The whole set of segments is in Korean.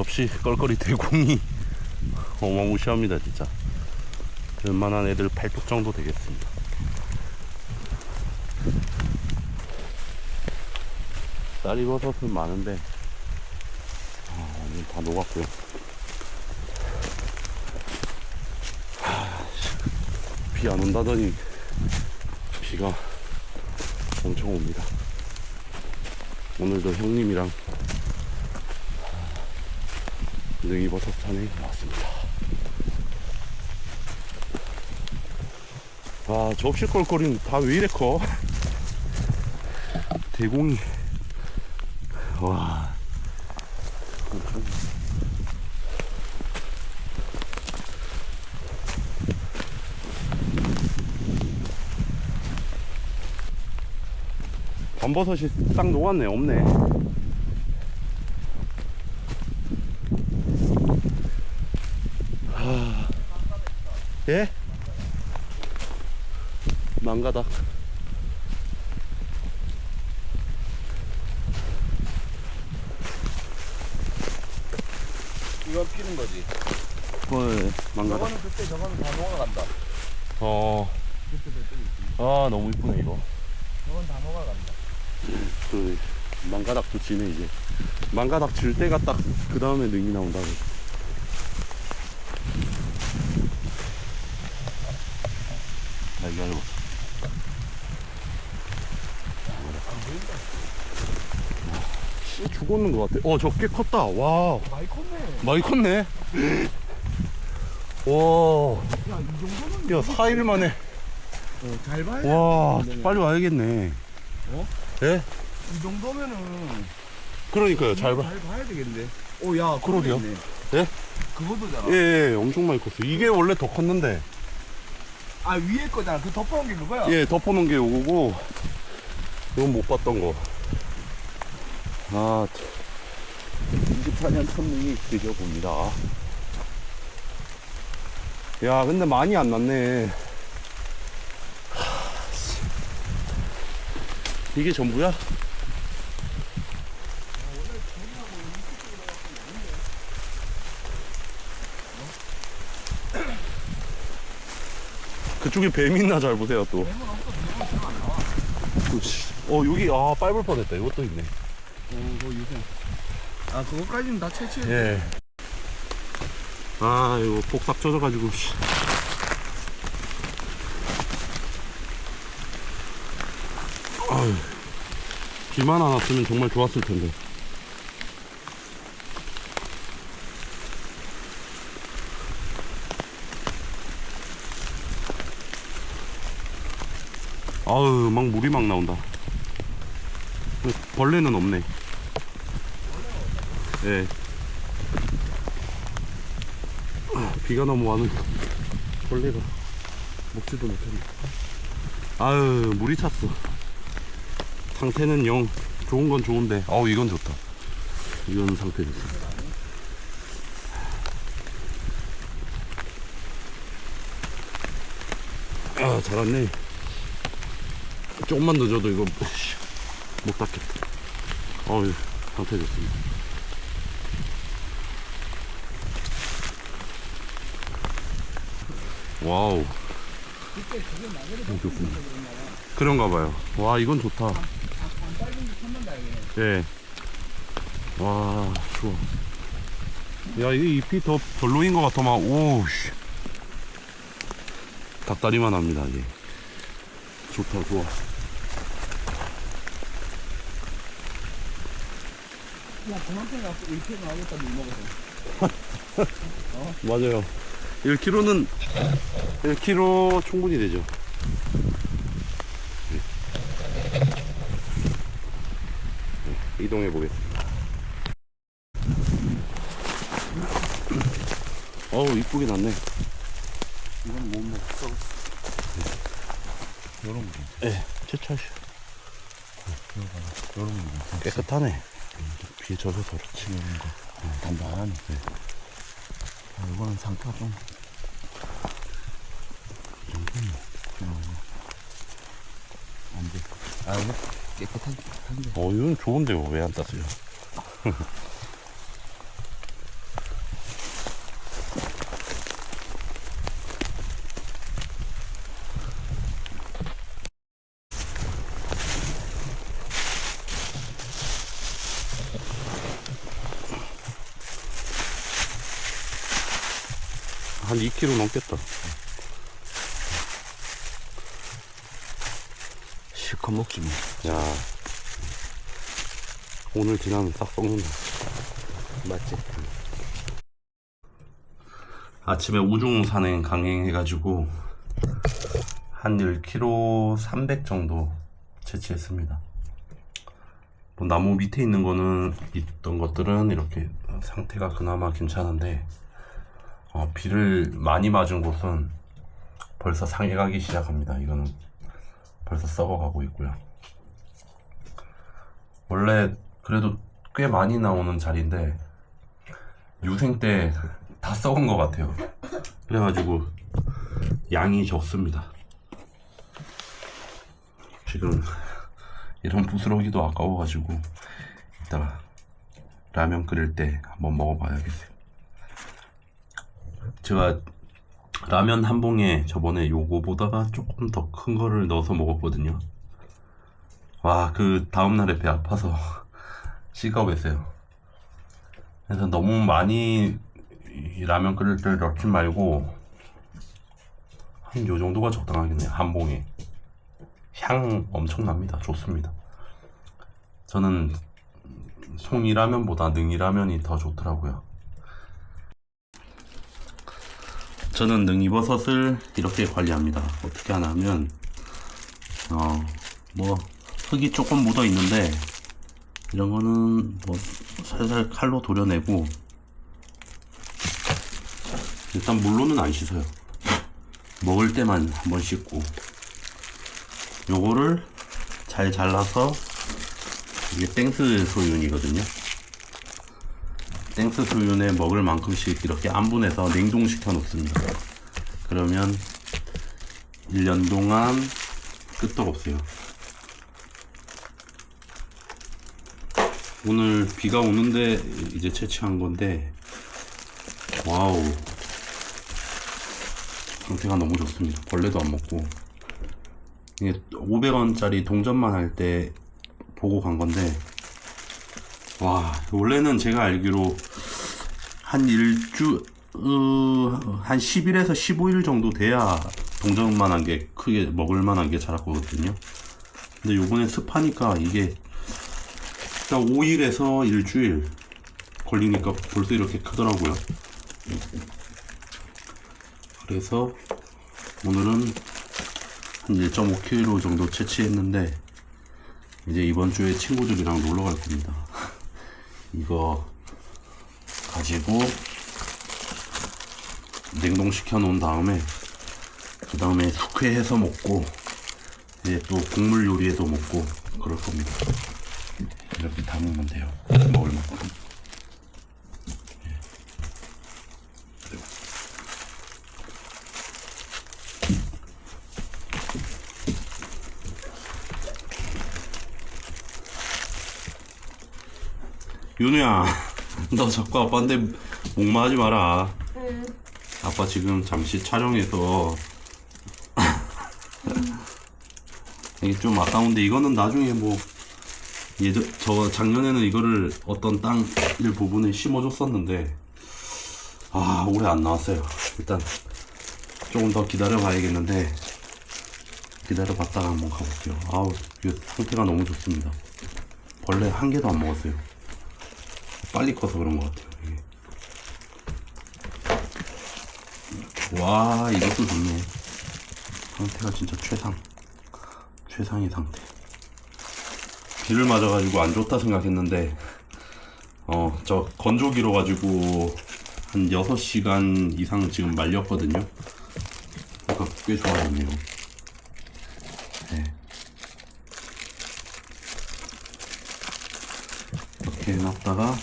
접시 껄껄이 대공이 어마무시합니다 진짜. 웬만한 애들 팔뚝 정도 되겠습니다. 쌀이버섯은 많은데 아, 오늘 다 녹았고요. 비 안 온다더니 비가 엄청 옵니다. 오늘도 형님이랑 능이 버섯 산에 나왔습니다. 와, 접시 꼴꼴이는 다왜 이래 커? 대공이. 와. 밤버섯이 딱 녹았네, 없네. 망가닥. 이건 피는 거지. 헐, 망가닥. 저거는 그때 저거는 다 녹아간다. 어, 그때 저쪽에 있지. 아, 너무 이쁘네, 이거. 저건 다 녹아간다. 그, 망가닥도 지네, 이제. 망가닥 질 때가 딱, 그 다음에 능이 나온다고. 날개 알고. 씨, 죽었는 것 같아. 어, 저 꽤 컸다. 와, 많이 컸네. 많이 컸네. 와, 야, 이 정도면. 야, 4일 만에. 어, 잘 봐야 돼. 와, 네. 빨리 와야겠네. 어? 예? 이 정도면은. 그러니까요, 잘 봐. 잘 봐야 되겠는데. 오, 야, 그러게요. 있네. 예? 그거도잖아. 예, 예, 엄청 많이 컸어. 이게 원래 더 컸는데. 아, 위에 거잖아. 그 덮어놓은 게 그거야. 예, 덮어놓은 게 요거고, 이건 못 봤던 거. 아, 24년 천능이 드셔봅니다. 야, 근데 많이 안 났네. 이게 전부야? 그쪽에 뱀 있나 잘 보세요 또. 그치. 어 여기 아 빨불 뻔했다. 이것도 있네. 어, 그거 요새. 아, 그거까지는 다 채취해. 예. 아 이거 복삭 젖어가지고. 씨. 아유, 비만 안 왔으면 정말 좋았을 텐데. 아유 막 물이 막 나온다. 벌레는 없네. 예. 아, 비가 너무 와는 벌레가 먹지도 못했네. 아유, 물이 찼어. 상태는 영 좋은 건 좋은데, 어우, 이건 좋다. 이건 상태 좋습니다. 아, 잘 왔네. 조금만 늦어도 이거 못 닦겠다. 어우, 상태 좋습니다. 와우. 음, 좋습니다. 그런가 봐요. 와, 이건 좋다. 예. 와, 좋아. 야, 이게 잎이 더 별로인 것 같아, 막, 오, 씨. 닭다리만 합니다, 이게. 좋다, 좋아. 야, 그만큼 갖고 1kg 나오겠다, 물 먹어서. 맞아요. 1kg는 1kg 충분히 되죠. 네, 이동해 보겠습니다. 어우 이쁘게 났네. 이건 못 먹어. 요런 거. 예, 채차시. 거. 깨끗하네. 비에 젖어서 그렇지. 이런 거. 단단하네. 아, 이거는 상태가 좀. 안 돼. 아, 이거 깨끗한. 어, 이건 좋은데요. 왜 안 땄어요? 한 2kg 넘겠다. 실컷 먹지 뭐. 야. 오늘 지나면 딱 썩는다. 맞지? 아침에 우중 산행 강행해가지고 한 1kg 300 정도 채취했습니다. 또 나무 밑에 있는 거는 있던 것들은 이렇게 상태가 그나마 괜찮은데 어, 비를 많이 맞은 곳은 벌써 상해가기 시작합니다. 이거는 벌써 썩어가고 있고요. 원래 그래도 꽤 많이 나오는 자리인데 유생 때 다 썩은 것 같아요. 그래가지고 양이 적습니다. 지금 이런 부스러기도 아까워가지고 이따가 라면 끓일 때 한번 먹어봐야겠어요. 제가 라면 한 봉에 저번에 요거보다가 조금 더 큰 거를 넣어서 먹었거든요. 와, 그 다음날에 배 아파서 씻어bes어요. 그래서 너무 많이 이 라면 끓일 때 넣지 말고 한 요 정도가 적당하겠네요. 한 봉에. 향 엄청납니다. 좋습니다. 저는 송이 라면보다 능이 라면이 더 좋더라고요. 저는 능이버섯을 이렇게 관리합니다. 어떻게 하냐면 어 뭐 흙이 조금 묻어 있는데 이런 거는 뭐 살살 칼로 도려내고 일단 물로는 안 씻어요. 먹을 때만 한 번 씻고 요거를 잘 잘라서 이게 땡스 소윤이거든요. 땡스 소윤에 먹을 만큼씩 이렇게 안분해서 냉동시켜 놓습니다. 그러면 1년 동안 끄떡 없어요. 오늘 비가 오는데 이제 채취한 건데 와우 상태가 너무 좋습니다. 벌레도 안 먹고 이게 500원짜리 동전만 할 때 보고 간 건데 와 원래는 제가 알기로 한 일주 어, 한 10일에서 15일 정도 돼야 동전만한 게 크게 먹을 만한 게 자랐거든요. 근데 요번에 습하니까 이게 딱 5일에서 일주일 걸리니까 벌써 이렇게 크더라고요. 그래서 오늘은 한 1.5kg 정도 채취했는데 이제 이번 주에 친구들이랑 놀러 갈 겁니다. 이거 가지고 냉동시켜 놓은 다음에 그 다음에 숙회해서 먹고 이제 또 국물 요리에도 먹고 그럴 겁니다. 이렇게 담으면 돼요. 먹을 만큼. 윤우야, 너 자꾸 아빠한테 목마하지 마라. 아빠 지금 잠시 촬영해서 이게 좀 아까운데 이거는 나중에 뭐 예전 저 작년에는 이거를 어떤 땅 일 부분에 심어줬었는데 아 올해 안 나왔어요. 일단 조금 더 기다려 봐야겠는데 기다려 봤다가 한번 가볼게요. 아우 이거 상태가 너무 좋습니다. 벌레 한 개도 안 먹었어요. 빨리 커서 그런 것 같아요. 이게. 와 이것도 좋네. 상태가 진짜 최상. 최상의 상태. 비를 맞아가지고 안 좋다 생각했는데 어 저 건조기로 가지고 한 6시간 이상 지금 말렸거든요. 그러니까 꽤 좋아졌네요. 네. 이렇게 해놨다가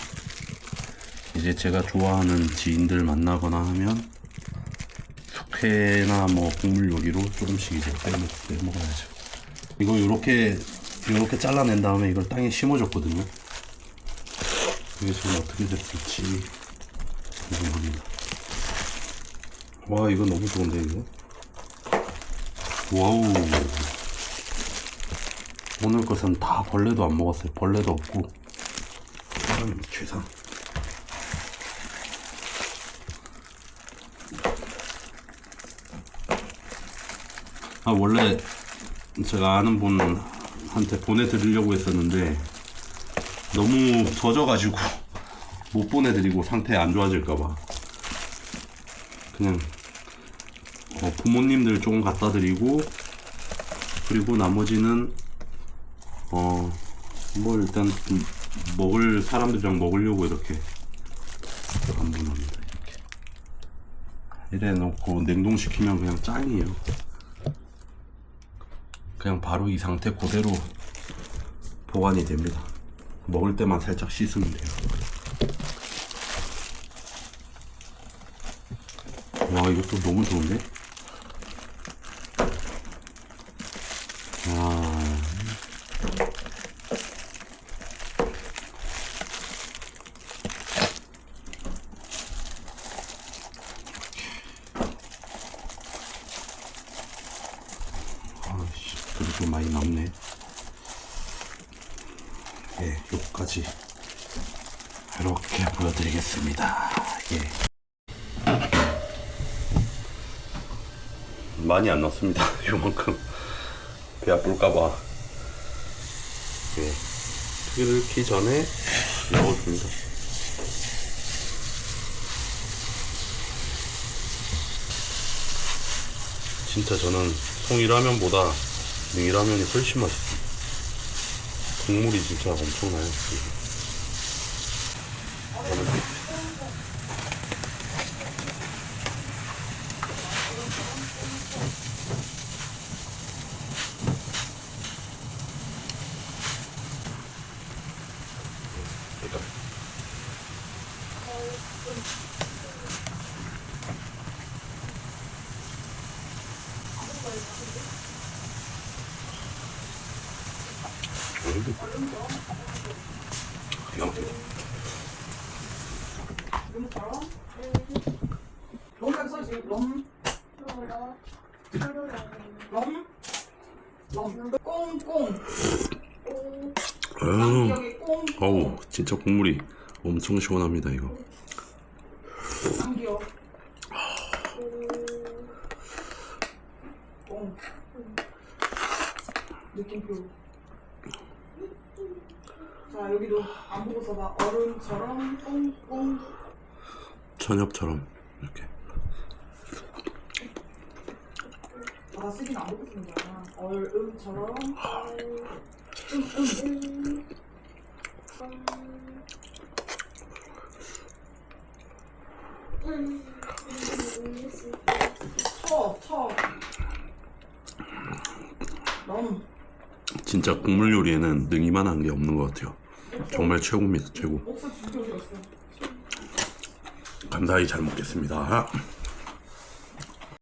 이제 제가 좋아하는 지인들 만나거나 하면 숙회나 뭐 국물 요리로 조금씩 이제 빼먹, 빼먹어야죠. 이거 요렇게 요렇게 잘라낸 다음에 이걸 땅에 심어줬거든요. 이게 지금 어떻게 됐을지 궁금합니다. 와 이거 너무 좋은데 이거. 와우. 오늘 것은 다 벌레도 안 먹었어요. 벌레도 없고. 사람 최상. 아 원래 제가 아는 분한테 보내드리려고 했었는데 너무 젖어가지고 못 보내드리고 상태 안 좋아질까봐 그냥 어, 부모님들 조금 갖다 드리고 그리고 나머지는 어 뭐 일단 좀 먹을 사람들이랑 먹으려고 이렇게 안분합니다 이렇게. 이래 놓고 냉동시키면 그냥 짱이에요 그냥 바로 이 상태 그대로 보관이 됩니다 먹을 때만 살짝 씻으면 돼요 와 이것도 너무 좋은데? 와 아씨 그래도 많이 남네 예 요까지 이렇게 보여드리겠습니다. 예. 많이 안 넣습니다. 요만큼. 배 아플까봐. 예. 끓기 전에 넣어줍니다. 진짜 저는 송이라면보다 능이라면이 훨씬 맛있어요. 국물이 진짜 엄청나요. 기가 막히다. 롬까지 써야지 롬, 롬, 롬, 꽁꽁 아유, 여기 꽁, 어우, 진짜 국물이 엄청 시원합니다, 이거. 삼기요 꽁 느낌표 자 여기도 안 보고 써봐 얼음처럼 꽁꽁 천엽처럼, 이렇게. 아 쓰긴 안 보고 쓰는 거야 얼음처럼 응응 쳐, 쳐. 럼. 진짜 국물 요리에는 능이만한 게 없는 것 같아요. 정말 최고입니다, 최고. 감사히 잘 먹겠습니다.